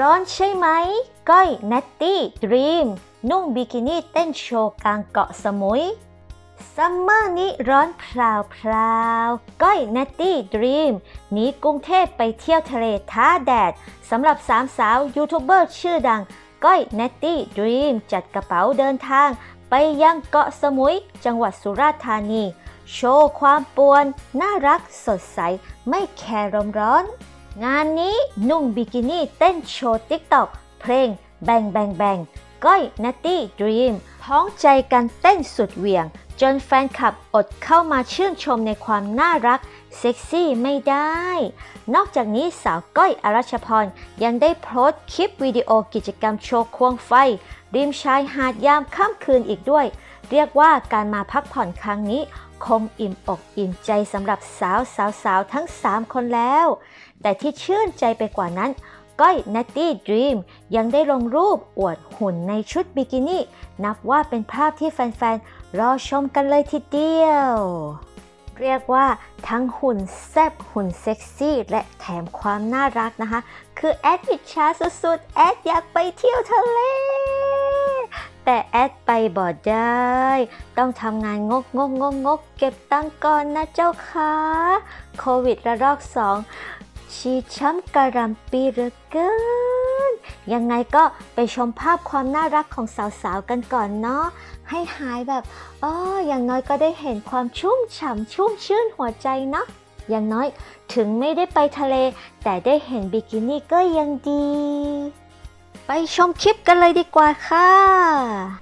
ร้อนใช่ไหม ก้อยนัตตี้ดรีม นุ่งบิกินี่เต้นโชว์กลางเกาะสมุย ซัมเมอร์นี้ร้อนพราวพราวก้อยนัตตี้ดรีมหนีกรุงเทพไปเที่ยวทะเลท้าแดดสำหรับสามสาวยูทูบเบอร์ชื่อดัง ก้อยนัตตี้ดรีมจัดกระเป๋าเดินทาง ไปยังเกาะสมุย จังหวัดสุราษฎร์ธานี โชว์ความปวน น่ารักสดใส ไม่แคร์ลมร้อน งานนี้นุ่งบิกินี่เต้นโชว์ติ๊กต็อกเพลงแบงแบงแบง ก้อยนัตตี้ดรีมพ้องใจกันเต้นสุดเหวี่ยง จนแฟนคลับอดเข้ามาชื่นชมในความน่ารักเซ็กซี่ไม่ได้ นอกจากนี้สาวก้อยอรัชพร ยังได้โพสต์คลิปวิดีโอกิจกรรมโชว์ควงไฟ ริมชายหาดยามค่ำคืนอีกด้วย เรียกว่าการมาพักผ่อนครั้งนี้ คงอิ่มอกอิ่มใจสำหรับสาวสาวสาวทั้ง 3 คนแล้ว แต่ที่ชื่นใจไปกว่านั้น ก้อยนัตตี้ดรีมยังได้ลงรูปอวดหุ่นในชุดบิกินี่ นับว่าเป็นภาพที่แฟนๆ รอชมกันเลยทีเดียว เรียกว่าทั้งหุ่นแซ่บหุ่นเซ็กซี่ และแถมความน่ารักนะคะ คือแอดอิจฉาสุดๆ แอดอยากไปเที่ยวทะเลแต่แอดไปบ่ได้ ต้องทำงานงกงกงกงกเก็บตังก่อนนะเจ้าค่ะ โควิดระลอกสอง ชีช้ำกระรำปีเหลือเกิน ยังไงก็ไปชมภาพความน่ารักของสาวๆกันก่อนเนาะ ให้หายแบบอ๋ออย่างน้อยก็ได้เห็นความชุ่มฉ่ำชุ่มชื่นหัวใจเนาะ อย่างน้อยถึงไม่ได้ไปทะเล แต่ได้เห็นบิกินี่ก็ยังดี ไปชมคลิปกันเลยดีกว่าค่ะ